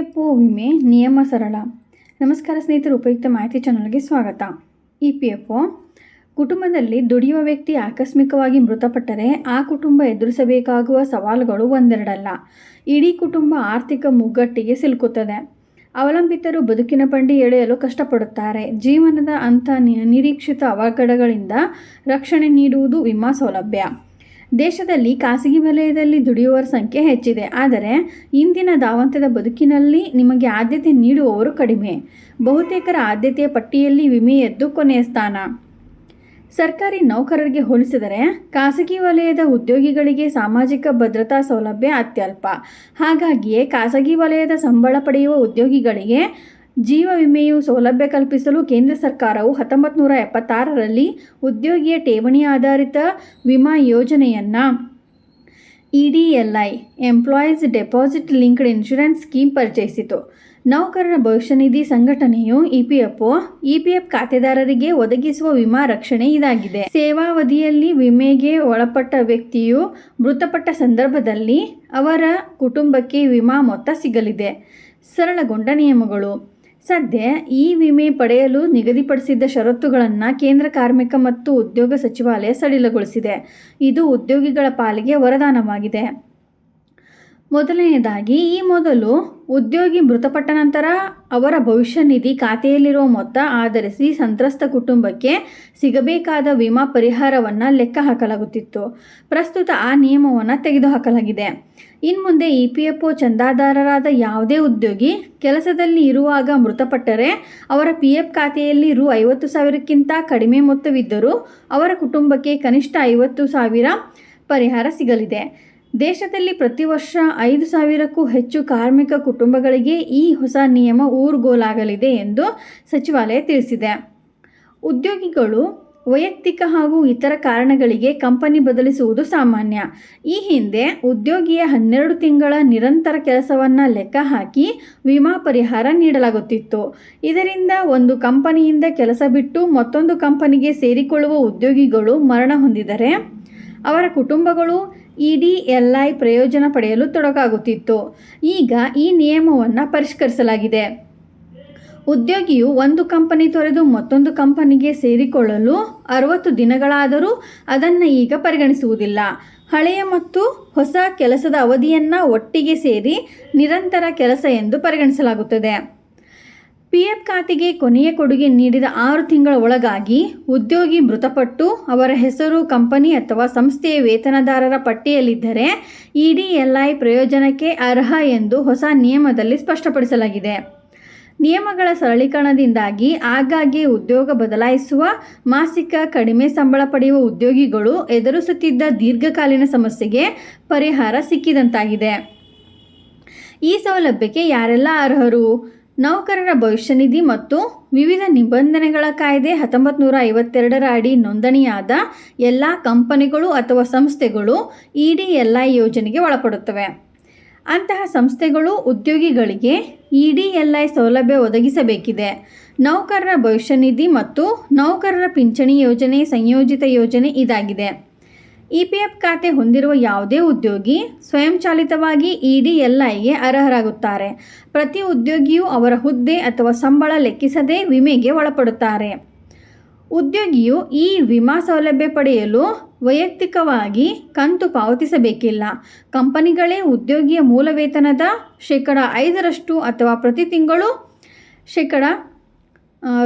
P ವಿಮೆ ನಿಯಮ ಸರಳ. ನಮಸ್ಕಾರ ಸ್ನೇಹಿತರು, ಉಪಯುಕ್ತ ಮಾಹಿತಿ ಚಾನಲ್ಗೆ ಸ್ವಾಗತ. ಇ ಪಿ ಎಫ್ ಒ ಕುಟುಂಬದಲ್ಲಿ ದುಡಿಯುವ ವ್ಯಕ್ತಿ ಆಕಸ್ಮಿಕವಾಗಿ ಮೃತಪಟ್ಟರೆ ಆ ಕುಟುಂಬ ಎದುರಿಸಬೇಕಾಗುವ ಸವಾಲುಗಳು ಒಂದೆರಡಲ್ಲ. ಇಡೀ ಕುಟುಂಬ ಆರ್ಥಿಕ ಮುಗ್ಗಟ್ಟಿಗೆ ಸಿಲುಕುತ್ತದೆ. ಅವಲಂಬಿತರು ಬದುಕಿನ ಬಂಡಿ ಎಳೆಯಲು ಕಷ್ಟಪಡುತ್ತಾರೆ. ಜೀವನದ ಅಂಥ ನಿರೀಕ್ಷಿತ ಅವಘಡಗಳಿಂದ ರಕ್ಷಣೆ ನೀಡುವುದು ವಿಮಾ ಸೌಲಭ್ಯ. ದೇಶದಲ್ಲಿ ಖಾಸಗಿ ವಲಯದಲ್ಲಿ ದುಡಿಯುವವರ ಸಂಖ್ಯೆ ಹೆಚ್ಚಿದೆ. ಆದರೆ, ಇಂದಿನ ಧಾವಂತದ ಬದುಕಿನಲ್ಲಿ ನಿಮಗೆ ಆದ್ಯತೆ ನೀಡುವವರು ಕಡಿಮೆ. ಬಹುತೇಕರ ಆದ್ಯತೆಯ ಪಟ್ಟಿಯಲ್ಲಿ ವಿಮೆಯದ್ದು ಕೊನೆಯ ಸ್ಥಾನ. ಸರ್ಕಾರಿ ನೌಕರರಿಗೆ ಹೋಲಿಸಿದರೆ, ಖಾಸಗಿ ವಲಯದ ಉದ್ಯೋಗಿಗಳಿಗೆ ಸಾಮಾಜಿಕ ಭದ್ರತಾ ಸೌಲಭ್ಯ ಅತ್ಯಲ್ಪ. ಹಾಗಾಗಿಯೇ ಖಾಸಗಿ ವಲಯದ ಸಂಬಳ ಪಡೆಯುವ ಉದ್ಯೋಗಿಗಳಿಗೆ ಜೀವ ವಿಮೆಯು ಸೌಲಭ್ಯ ಕಲ್ಪಿಸಲು ಕೇಂದ್ರ ಸರ್ಕಾರವು ಹತ್ತೊಂಬತ್ತು ನೂರ ಎಪ್ಪತ್ತಾರರಲ್ಲಿ ಉದ್ಯೋಗಿಯ ಠೇವಣಿ ಆಧಾರಿತ ವಿಮಾ ಯೋಜನೆಯನ್ನು E D L I employees deposit linked insurance scheme ಪರಿಚಯಿಸಿತು. ನೌಕರರ ಭವಿಷ್ಯ ನಿಧಿ ಸಂಘಟನೆಯು E P F O, E P F ಖಾತೆದಾರರಿಗೆ ಒದಗಿಸುವ ವಿಮಾ ರಕ್ಷಣೆ ಇದಾಗಿದೆ. ಸೇವಾವಧಿಯಲ್ಲಿ ವಿಮೆಗೆ ಒಳಪಟ್ಟ ವ್ಯಕ್ತಿಯು ಮೃತಪಟ್ಟ ಸಂದರ್ಭದಲ್ಲಿ ಅವರ ಕುಟುಂಬಕ್ಕೆ ವಿಮಾ ಮೊತ್ತ ಸಿಗಲಿದೆ. ಸರಳಗೊಂಡ ನಿಯಮಗಳು. ಸದ್ಯ ಈ ವಿಮೆ ಪಡೆಯಲು ನಿಗದಿಪಡಿಸಿದ್ದ ಷರತ್ತುಗಳನ್ನು ಕೇಂದ್ರ ಕಾರ್ಮಿಕ ಮತ್ತು ಉದ್ಯೋಗ ಸಚಿವಾಲಯ ಸಡಿಲಗೊಳಿಸಿದೆ. ಇದು ಉದ್ಯೋಗಿಗಳ ಪಾಲಿಗೆ ವರದಾನವಾಗಿದೆ. ಮೊದಲನೆಯದಾಗಿ ಈ ಮೊದಲು ಉದ್ಯೋಗಿ ಮೃತಪಟ್ಟ ನಂತರ ಅವರ ಭವಿಷ್ಯ ನಿಧಿ ಖಾತೆಯಲ್ಲಿರುವ ಮೊತ್ತ ಆಧರಿಸಿ ಸಂತ್ರಸ್ತ ಕುಟುಂಬಕ್ಕೆ ಸಿಗಬೇಕಾದ ವಿಮಾ ಪರಿಹಾರವನ್ನು ಲೆಕ್ಕ ಹಾಕಲಾಗುತ್ತಿತ್ತು. ಪ್ರಸ್ತುತ ಆ ನಿಯಮವನ್ನು ತೆಗೆದುಹಾಕಲಾಗಿದೆ. ಇನ್ಮುಂದೆ ಇ ಪಿ ಎಫ್ ಒ ಚಂದಾದಾರರಾದ ಯಾವುದೇ ಉದ್ಯೋಗಿ ಕೆಲಸದಲ್ಲಿ ಇರುವಾಗ ಮೃತಪಟ್ಟರೆ ಅವರ ಪಿ ಎಫ್ ಖಾತೆಯಲ್ಲಿ ರು ಐವತ್ತು ಸಾವಿರಕ್ಕಿಂತ ಕಡಿಮೆ ಮೊತ್ತವಿದ್ದರೂ ಅವರ ಕುಟುಂಬಕ್ಕೆ ಕನಿಷ್ಠ ಐವತ್ತು ಸಾವಿರ ಪರಿಹಾರ ಸಿಗಲಿದೆ. ದೇಶದಲ್ಲಿ ಪ್ರತಿ ವರ್ಷ ಐದು ಸಾವಿರಕ್ಕೂ ಹೆಚ್ಚು ಕಾರ್ಮಿಕ ಕುಟುಂಬಗಳಿಗೆ ಈ ಹೊಸ ನಿಯಮ ಊರುಗೋಲಾಗಲಿದೆ ಎಂದು ಸಚಿವಾಲಯ ತಿಳಿಸಿದೆ. ಉದ್ಯೋಗಿಗಳು, ವೈಯಕ್ತಿಕ ಹಾಗೂ ಇತರ ಕಾರಣಗಳಿಗೆ ಕಂಪನಿ ಬದಲಿಸುವುದು ಸಾಮಾನ್ಯ. ಈ ಹಿಂದೆ ಉದ್ಯೋಗಿಯ ಹನ್ನೆರಡು ತಿಂಗಳ ನಿರಂತರ ಕೆಲಸವನ್ನು ಲೆಕ್ಕ ಹಾಕಿ ವಿಮಾ ಪರಿಹಾರ ನೀಡಲಾಗುತ್ತಿತ್ತು. ಇದರಿಂದ ಒಂದು ಕಂಪನಿಯಿಂದ ಕೆಲಸ ಬಿಟ್ಟು ಮತ್ತೊಂದು ಕಂಪನಿಗೆ ಸೇರಿಕೊಳ್ಳುವ ಉದ್ಯೋಗಿಗಳು ಮರಣ ಹೊಂದಿದರೆ ಅವರ ಕುಟುಂಬಗಳು ಇ ಡಿ ಎಲ್ ಐ ಪ್ರಯೋಜನ ಪಡೆಯಲು ತೊಡಕಾಗುತ್ತಿತ್ತು. ಈಗ ಈ ನಿಯಮವನ್ನು ಪರಿಷ್ಕರಿಸಲಾಗಿದೆ. ಉದ್ಯೋಗಿಯು ಒಂದು ಕಂಪನಿ ತೊರೆದು ಮತ್ತೊಂದು ಕಂಪನಿಗೆ ಸೇರಿಕೊಳ್ಳಲು ಅರವತ್ತು ದಿನಗಳಾದರೂ ಅದನ್ನು ಈಗ ಪರಿಗಣಿಸುವುದಿಲ್ಲ. ಹಳೆಯ ಮತ್ತು ಹೊಸ ಕೆಲಸದ ಅವಧಿಯನ್ನು ಒಟ್ಟಿಗೆ ಸೇರಿ ನಿರಂತರ ಕೆಲಸ ಎಂದು ಪರಿಗಣಿಸಲಾಗುತ್ತದೆ. ಪಿ ಎಫ್ ಖಾತೆಗೆ ಕೊನೆಯ ಕೊಡುಗೆ ನೀಡಿದ ಆರು ತಿಂಗಳ ಒಳಗಾಗಿ ಉದ್ಯೋಗಿ ಮೃತಪಟ್ಟು ಅವರ ಹೆಸರು, ಕಂಪನಿ ಅಥವಾ ಸಂಸ್ಥೆಯ ವೇತನದಾರರ ಪಟ್ಟಿಯಲ್ಲಿದ್ದರೆ ಇ ಡಿ ಎಲ್ ಐ ಪ್ರಯೋಜನಕ್ಕೆ ಅರ್ಹ ಎಂದು ಹೊಸ ನಿಯಮದಲ್ಲಿ ಸ್ಪಷ್ಟಪಡಿಸಲಾಗಿದೆ. ನಿಯಮಗಳ ಸರಳೀಕರಣದಿಂದಾಗಿ ಆಗಾಗ್ಗೆ ಉದ್ಯೋಗ ಬದಲಾಯಿಸುವ, ಮಾಸಿಕ ಕಡಿಮೆ ಸಂಬಳ ಪಡೆಯುವ ಉದ್ಯೋಗಿಗಳು ಎದುರಿಸುತ್ತಿದ್ದ ದೀರ್ಘಕಾಲೀನ ಸಮಸ್ಯೆಗೆ ಪರಿಹಾರ ಸಿಕ್ಕಿದಂತಾಗಿದೆ. ಈ ಸೌಲಭ್ಯಕ್ಕೆ ಯಾರೆಲ್ಲ ಅರ್ಹರು? ನೌಕರರ ಭವಿಷ್ಯ ನಿಧಿ ಮತ್ತು ವಿವಿಧ ನಿಬಂಧನೆಗಳ ಕಾಯ್ದೆ ಹತ್ತೊಂಬತ್ತು ನೂರ ಐವತ್ತೆರಡರ ಅಡಿ ನೋಂದಣಿಯಾದ ಎಲ್ಲ ಕಂಪನಿಗಳು ಅಥವಾ ಸಂಸ್ಥೆಗಳು ಇ ಡಿ ಎಲ್ ಐ ಯೋಜನೆಗೆ ಒಳಪಡುತ್ತವೆ. ಅಂತಹ ಸಂಸ್ಥೆಗಳು ಉದ್ಯೋಗಿಗಳಿಗೆ ಇ ಡಿ ಎಲ್ ಐ ಸೌಲಭ್ಯ ಒದಗಿಸಬೇಕಿದೆ. ನೌಕರರ ಭವಿಷ್ಯ ನಿಧಿ ಮತ್ತು ನೌಕರರ ಪಿಂಚಣಿ ಯೋಜನೆ ಸಂಯೋಜಿತ ಯೋಜನೆ ಇದಾಗಿದೆ. ಇ ಪಿ ಎಫ್ ಖಾತೆ ಹೊಂದಿರುವ ಯಾವುದೇ ಉದ್ಯೋಗಿ ಸ್ವಯಂಚಾಲಿತವಾಗಿ ಇ ಡಿ ಎಲ್ ಐಗೆ ಅರ್ಹರಾಗುತ್ತಾರೆ. ಪ್ರತಿ ಉದ್ಯೋಗಿಯು ಅವರ ಹುದ್ದೆ ಅಥವಾ ಸಂಬಳ ಲೆಕ್ಕಿಸದೆ ವಿಮೆಗೆ ಒಳಪಡುತ್ತಾರೆ. ಉದ್ಯೋಗಿಯು ಈ ವಿಮಾ ಸೌಲಭ್ಯ ಪಡೆಯಲು ವೈಯಕ್ತಿಕವಾಗಿ ಕಂತು ಪಾವತಿಸಬೇಕಿಲ್ಲ. ಕಂಪನಿಗಳೇ ಉದ್ಯೋಗಿಯ ಮೂಲ ವೇತನದ ಶೇಕಡ ಐದರಷ್ಟು ಅಥವಾ ಪ್ರತಿ ತಿಂಗಳು ಶೇಕಡ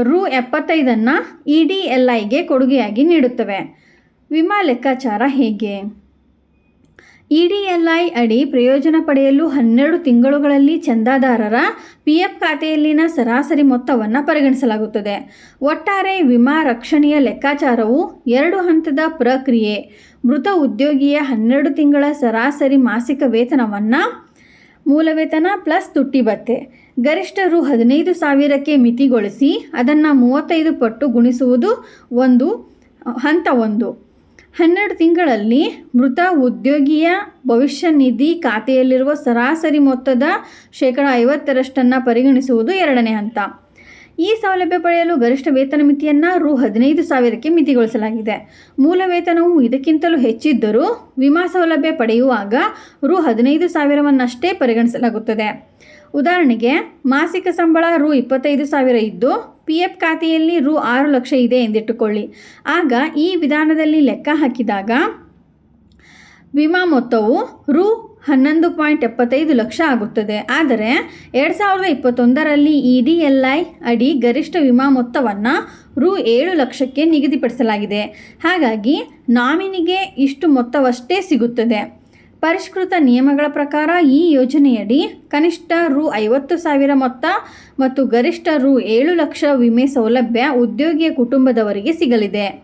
ರು ಎಪ್ಪತ್ತೈದನ್ನು ಇ ಡಿ ಎಲ್ ಐಗೆ ಕೊಡುಗೆಯಾಗಿ ನೀಡುತ್ತವೆ. ವಿಮಾ ಲೆಕ್ಕಾಚಾರ ಹೇಗೆ? ಇ ಡಿ ಎಲ್ ಐ ಅಡಿ ಪ್ರಯೋಜನ ಪಡೆಯಲು ಹನ್ನೆರಡು ತಿಂಗಳುಗಳಲ್ಲಿ ಚಂದಾದಾರರ ಪಿ ಎಫ್ ಖಾತೆಯಲ್ಲಿನ ಸರಾಸರಿ ಮೊತ್ತವನ್ನು ಪರಿಗಣಿಸಲಾಗುತ್ತದೆ. ಒಟ್ಟಾರೆ ವಿಮಾ ರಕ್ಷಣೆಯ ಲೆಕ್ಕಾಚಾರವು ಎರಡು ಹಂತದ ಪ್ರಕ್ರಿಯೆ. ಮೃತ ಉದ್ಯೋಗಿಯ ಹನ್ನೆರಡು ತಿಂಗಳ ಸರಾಸರಿ ಮಾಸಿಕ ವೇತನವನ್ನು ಮೂಲ ವೇತನ ಪ್ಲಸ್ ತುಟ್ಟಿ ಭತ್ಯೆ ಗರಿಷ್ಠರು ಹದಿನೈದು ಸಾವಿರಕ್ಕೆ ಮಿತಿಗೊಳಿಸಿ ಅದನ್ನು ಮೂವತ್ತೈದು ಪಟ್ಟು ಗುಣಿಸುವುದು ಒಂದು, ಹಂತ ಒಂದು. ಹನ್ನೆರಡು ತಿಂಗಳಲ್ಲಿ ಮೃತ ಉದ್ಯೋಗಿಯ ಭವಿಷ್ಯ ನಿಧಿ ಖಾತೆಯಲ್ಲಿರುವ ಸರಾಸರಿ ಮೊತ್ತದ ಶೇಕಡ ಐವತ್ತರಷ್ಟನ್ನು ಪರಿಗಣಿಸುವುದು ಎರಡನೇ ಹಂತ. ಈ ಸೌಲಭ್ಯ ಪಡೆಯಲು ಗರಿಷ್ಠ ವೇತನ ಮಿತಿಯನ್ನು ರು ಹದಿನೈದು ಸಾವಿರಕ್ಕೆ ಮಿತಿಗೊಳಿಸಲಾಗಿದೆ. ಮೂಲ ವೇತನವು ಇದಕ್ಕಿಂತಲೂ ಹೆಚ್ಚಿದ್ದರೂ ವಿಮಾ ಸೌಲಭ್ಯ ಪಡೆಯುವಾಗ ರು ಹದಿನೈದು ಸಾವಿರವನ್ನಷ್ಟೇ ಪರಿಗಣಿಸಲಾಗುತ್ತದೆ. ಉದಾಹರಣೆಗೆ, ಮಾಸಿಕ ಸಂಬಳ ರು ಇಪ್ಪತ್ತೈದು ಸಾವಿರ ಇದ್ದು ಪಿ ಎಫ್ ಖಾತೆಯಲ್ಲಿ ರು ಆರು ಲಕ್ಷ ಇದೆ ಎಂದಿಟ್ಟುಕೊಳ್ಳಿ. ಆಗ ಈ ವಿಧಾನದಲ್ಲಿ ಲೆಕ್ಕ ಹಾಕಿದಾಗ ವಿಮಾ ಮೊತ್ತವು ರು ಹನ್ನೊಂದು ಪಾಯಿಂಟ್ ಎಪ್ಪತ್ತೈದು ಲಕ್ಷ ಆಗುತ್ತದೆ. ಆದರೆ ಎರಡು ಸಾವಿರದ ಇಪ್ಪತ್ತೊಂದರಲ್ಲಿ ಇ ಡಿ ಎಲ್ ಐ ಅಡಿ ಗರಿಷ್ಠ ವಿಮಾ ಮೊತ್ತವನ್ನು ರು ಏಳು ಲಕ್ಷಕ್ಕೆ ನಿಗದಿಪಡಿಸಲಾಗಿದೆ. ಹಾಗಾಗಿ ನಾಮಿನಿಗೆ ಇಷ್ಟು ಮೊತ್ತವಷ್ಟೇ ಸಿಗುತ್ತದೆ. ಪರಿಷ್ಕೃತ ನಿಯಮಗಳ ಪ್ರಕಾರ ಈ ಯೋಜನೆಯಡಿ ಕನಿಷ್ಠ ರು ಐವತ್ತು ಸಾವಿರ ಮೊತ್ತ ಮತ್ತು ಗರಿಷ್ಠ ರು ಏಳು ಲಕ್ಷ ವಿಮೆ ಸೌಲಭ್ಯ ಉದ್ಯೋಗಿಯ ಕುಟುಂಬದವರಿಗೆ ಸಿಗಲಿದೆ.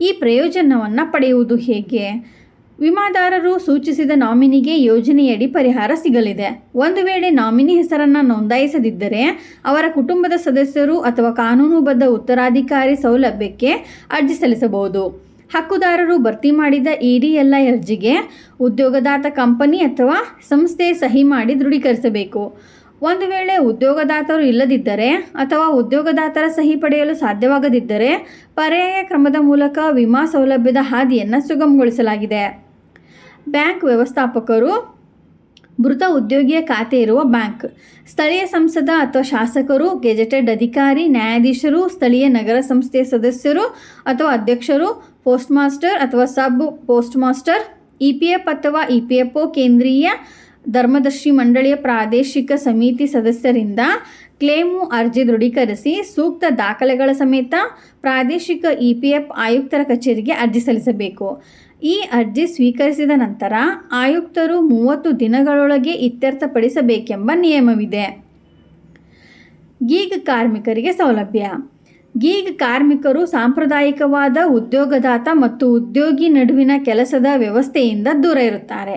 ಈ ಪ್ರಯೋಜನವನ್ನು ಪಡೆಯುವುದು ಹೇಗೆ? ವಿಮಾದಾರರು ಸೂಚಿಸಿದ ನಾಮಿನಿಗೆ ಯೋಜನೆಯಡಿ ಪರಿಹಾರ ಸಿಗಲಿದೆ. ಒಂದು ವೇಳೆ ನಾಮಿನಿ ಹೆಸರನ್ನು ನೋಂದಾಯಿಸದಿದ್ದರೆ ಅವರ ಕುಟುಂಬದ ಸದಸ್ಯರು ಅಥವಾ ಕಾನೂನುಬದ್ಧ ಉತ್ತರಾಧಿಕಾರಿ ಸೌಲಭ್ಯಕ್ಕೆ ಅರ್ಜಿ ಸಲ್ಲಿಸಬಹುದು. ಹಕ್ಕುದಾರರು ಭರ್ತಿ ಮಾಡಿದ ಇಡಿಎಲ್ಐ ಅರ್ಜಿಗೆ ಉದ್ಯೋಗದಾತ ಕಂಪನಿ ಅಥವಾ ಸಂಸ್ಥೆ ಸಹಿ ಮಾಡಿ ದೃಢೀಕರಿಸಬೇಕು. ಒಂದು ವೇಳೆ ಉದ್ಯೋಗದಾತರು ಇಲ್ಲದಿದ್ದರೆ ಅಥವಾ ಉದ್ಯೋಗದಾತರ ಸಹಿ ಪಡೆಯಲು ಸಾಧ್ಯವಾಗದಿದ್ದರೆ ಪರ್ಯಾಯ ಕ್ರಮದ ಮೂಲಕ ವಿಮಾ ಸೌಲಭ್ಯದ ಹಾದಿಯನ್ನು ಸುಗಮಗೊಳಿಸಲಾಗಿದೆ. ಬ್ಯಾಂಕ್ ವ್ಯವಸ್ಥಾಪಕರು, ಮೃತ ಉದ್ಯೋಗಿಯ ಖಾತೆ ಇರುವ ಬ್ಯಾಂಕ್, ಸ್ಥಳೀಯ ಸಂಸದ ಅಥವಾ ಶಾಸಕರು, ಗೆಜೆಟೆಡ್ ಅಧಿಕಾರಿ, ನ್ಯಾಯಾಧೀಶರು, ಸ್ಥಳೀಯ ನಗರ ಸಂಸ್ಥೆಯ ಸದಸ್ಯರು ಅಥವಾ ಅಧ್ಯಕ್ಷರು ಪೋಸ್ಟ್ ಮಾಸ್ಟರ್ ಅಥವಾ sub post master E P F ಅಥವಾ ಇ ಪಿ ಎಫ್ ಒ ಕೇಂದ್ರೀಯ ಧರ್ಮದರ್ಶಿ ಮಂಡಳಿಯ ಪ್ರಾದೇಶಿಕ ಸಮಿತಿ ಸದಸ್ಯರಿಂದ ಕ್ಲೇಮು ಅರ್ಜಿ ದೃಢೀಕರಿಸಿ ಸೂಕ್ತ ದಾಖಲೆಗಳ ಸಮೇತ ಪ್ರಾದೇಶಿಕ ಇ ಪಿ ಎಫ್ ಆಯುಕ್ತರ ಕಚೇರಿಗೆ ಅರ್ಜಿ ಸಲ್ಲಿಸಬೇಕು. ಈ ಅರ್ಜಿ ಸ್ವೀಕರಿಸಿದ ನಂತರ ಆಯುಕ್ತರು ಮೂವತ್ತು ದಿನಗಳೊಳಗೆ ಇತ್ಯರ್ಥಪಡಿಸಬೇಕೆಂಬ ನಿಯಮವಿದೆ. ಗೀಗ್ ಕಾರ್ಮಿಕರಿಗೆ ಸೌಲಭ್ಯ ಗೀಗ್ ಕಾರ್ಮಿಕರು ಸಾಂಪ್ರದಾಯಿಕವಾದ ಉದ್ಯೋಗದಾತ ಮತ್ತು ಉದ್ಯೋಗಿ ನಡುವಿನ ಕೆಲಸದ ವ್ಯವಸ್ಥೆಯಿಂದ ದೂರ ಇರುತ್ತಾರೆ.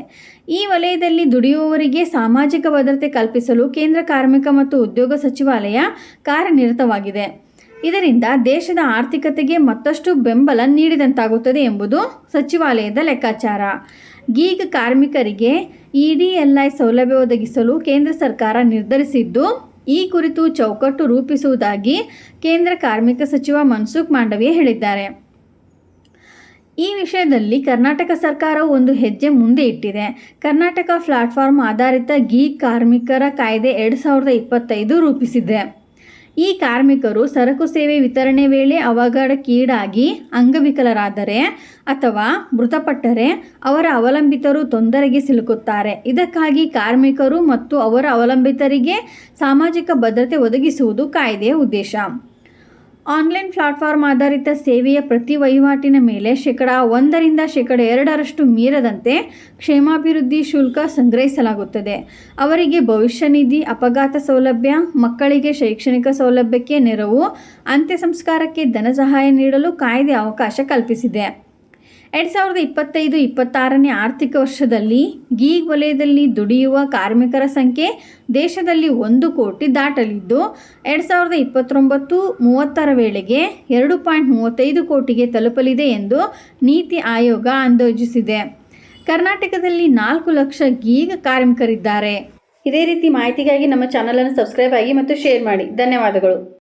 ಈ ವಲಯದಲ್ಲಿ ದುಡಿಯುವವರಿಗೆ ಸಾಮಾಜಿಕ ಭದ್ರತೆ ಕಲ್ಪಿಸಲು ಕೇಂದ್ರ ಕಾರ್ಮಿಕ ಮತ್ತು ಉದ್ಯೋಗ ಸಚಿವಾಲಯ ಕಾರ್ಯನಿರತವಾಗಿದೆ. ಇದರಿಂದ ದೇಶದ ಆರ್ಥಿಕತೆಗೆ ಮತ್ತಷ್ಟು ಬೆಂಬಲ ನೀಡಿದಂತಾಗುತ್ತದೆ ಎಂಬುದು ಸಚಿವಾಲಯದ ಲೆಕ್ಕಾಚಾರ. ಗೀಗ್ ಕಾರ್ಮಿಕರಿಗೆ ಇಡಿಎಲ್ಐ ಸೌಲಭ್ಯ ಒದಗಿಸಲು ಕೇಂದ್ರ ಸರ್ಕಾರ ನಿರ್ಧರಿಸಿದ್ದು ಈ ಕುರಿತು ಚೌಕಟ್ಟು ರೂಪಿಸುವುದಾಗಿ ಕೇಂದ್ರ ಕಾರ್ಮಿಕ ಸಚಿವ ಮನ್ಸುಖ್ ಮಾಂಡವಿಯ ಹೇಳಿದ್ದಾರೆ. ಈ ವಿಷಯದಲ್ಲಿ ಕರ್ನಾಟಕ ಸರ್ಕಾರವು ಒಂದು ಹೆಜ್ಜೆ ಮುಂದೆ ಇಟ್ಟಿದೆ. ಕರ್ನಾಟಕ ಪ್ಲಾಟ್ಫಾರ್ಮ್ ಆಧಾರಿತ ಗೀ ಕಾರ್ಮಿಕರ ಕಾಯ್ದೆ ಎರಡು ಸಾವಿರದ ಇಪ್ಪತ್ತೈದು ರೂಪಿಸಿದೆ. ಈ ಕಾರ್ಮಿಕರು ಸರಕು ಸೇವೆ ವಿತರಣೆ ವೇಳೆ ಅವಘಡಕ್ಕೀಡಾಗಿ ಅಂಗವಿಕಲರಾದರೆ ಅಥವಾ ಮೃತಪಟ್ಟರೆ ಅವರ ಅವಲಂಬಿತರು ತೊಂದರೆಗೆ ಸಿಲುಕುತ್ತಾರೆ. ಇದಕ್ಕಾಗಿ ಕಾರ್ಮಿಕರು ಮತ್ತು ಅವರ ಅವಲಂಬಿತರಿಗೆ ಸಾಮಾಜಿಕ ಭದ್ರತೆ ಒದಗಿಸುವುದು ಕಾಯ್ದೆಯ ಉದ್ದೇಶ. ಆನ್ಲೈನ್ ಪ್ಲಾಟ್ಫಾರ್ಮ್ ಆಧಾರಿತ ಸೇವೆಯ ಪ್ರತಿ ವಹಿವಾಟಿನ ಮೇಲೆ ಶೇಕಡ ಒಂದರಿಂದ ಶೇಕಡ ಎರಡರಷ್ಟು ಮೀರದಂತೆ ಕ್ಷೇಮಾಭಿವೃದ್ಧಿ ಶುಲ್ಕ ಸಂಗ್ರಹಿಸಲಾಗುತ್ತದೆ. ಅವರಿಗೆ ಭವಿಷ್ಯ ನಿಧಿ, ಅಪಘಾತ ಸೌಲಭ್ಯ, ಮಕ್ಕಳಿಗೆ ಶೈಕ್ಷಣಿಕ ಸೌಲಭ್ಯಕ್ಕೆ ನೆರವು ಅಂತ್ಯ ಸಂಸ್ಕಾರಕ್ಕೆ ಧನ ಸಹಾಯ ನೀಡಲು ಕಾಯ್ದೆ ಅವಕಾಶ ಕಲ್ಪಿಸಿದೆ. ಎರಡು ಸಾವಿರದ ಇಪ್ಪತ್ತೈದು ಇಪ್ಪತ್ತಾರನೇ ಆರ್ಥಿಕ ವರ್ಷದಲ್ಲಿ ಗೀಗ್ ವಲಯದಲ್ಲಿ ದುಡಿಯುವ ಕಾರ್ಮಿಕರ ಸಂಖ್ಯೆ ದೇಶದಲ್ಲಿ ಒಂದು ಕೋಟಿ ದಾಟಲಿದ್ದು, ಎರಡು ಸಾವಿರದ ಇಪ್ಪತ್ತೊಂಬತ್ತು ಮೂವತ್ತರ ವೇಳೆಗೆ ಎರಡು ಪಾಯಿಂಟ್ ಮೂವತ್ತೈದು ಕೋಟಿಗೆ ತಲುಪಲಿದೆ ಎಂದು ನೀತಿ ಆಯೋಗ ಅಂದಾಜಿಸಿದೆ. ಕರ್ನಾಟಕದಲ್ಲಿ ನಾಲ್ಕು ಲಕ್ಷ ಗೀಗ್ ಕಾರ್ಮಿಕರಿದ್ದಾರೆ. ಇದೇ ರೀತಿ ಮಾಹಿತಿಗಾಗಿ ನಮ್ಮ ಚಾನಲನ್ನು ಸಬ್ಸ್ಕ್ರೈಬ್ ಆಗಿ ಮತ್ತು ಶೇರ್ ಮಾಡಿ. ಧನ್ಯವಾದಗಳು.